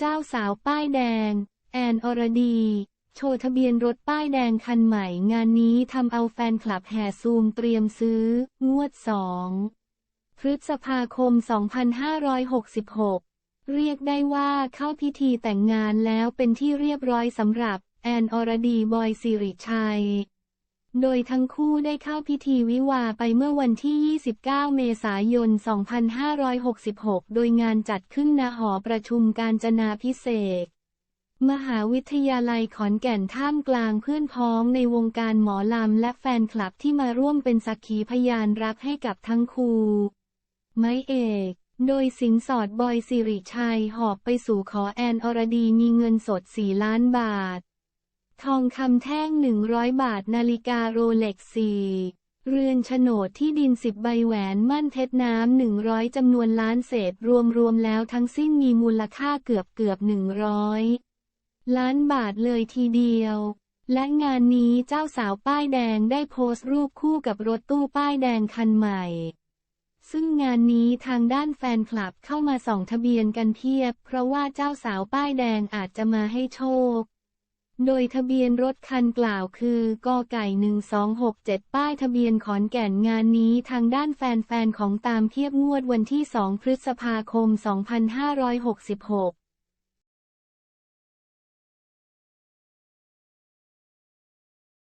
เจ้าสาวป้ายแดง แอนอรดี โชว์ทะเบียนรถป้ายแดงคันใหม่ งานนี้ทำเอาแฟนคลับแห่ซูมเตรียมซื้อ งวด2พฤษภาคม 2566 เรียกได้ว่าเข้าพิธีแต่งงานแล้วเป็นที่เรียบร้อยสำหรับ แอนอรดีบอยสิริชัย โดยทั้งคู่ได้เข้าพิธีวิวาไปเมื่อวันที่ 29 เมษายน 2566 โดยงานจัดขึ้นณหอประชุมการจนาพิเศษ มหาวิทยาลัยขอนแก่นท่ามกลางเพื่อนพ้องในวงการหมอลำและแฟนคลับที่มาร่วมเป็นสักขีพยานรักให้กับทั้งคู่ไม้เอกโดยสินสอดบอยสิริชัยหอบไปสู่ขอแอนอรดีมีเงินสด 4 ล้านบาท ทองคำแท่ง 100 บาท นาฬิกาโรเล็กสี่เรือนโฉนดที่ดิน10ใบแหวนมั่นเพชรน้ำ100จำนวนล้านเศษรวมๆแล้วทั้งสิ้นมีมูลค่าเกือบเกือบ100ล้านบาทเลยทีเดียว และงานนี้เจ้าสาวป้ายแดงได้โพสต์รูปคู่กับรถตู้ป้ายแดงคันใหม่ ซึ่งงานนี้ทางด้านแฟนคลับเข้ามาส่องทะเบียนกันเพียบ เพราะว่าเจ้าสาวป้ายแดงอาจจะมาให้โชค โดยทะเบียนรถคันกล่าวคือกอไก่ 1267 ป้ายทะเบียนขอนแก่นงานนี้ทางด้านแฟนๆของตามเทียบงวดวันที่ 2 พฤษภาคม 2566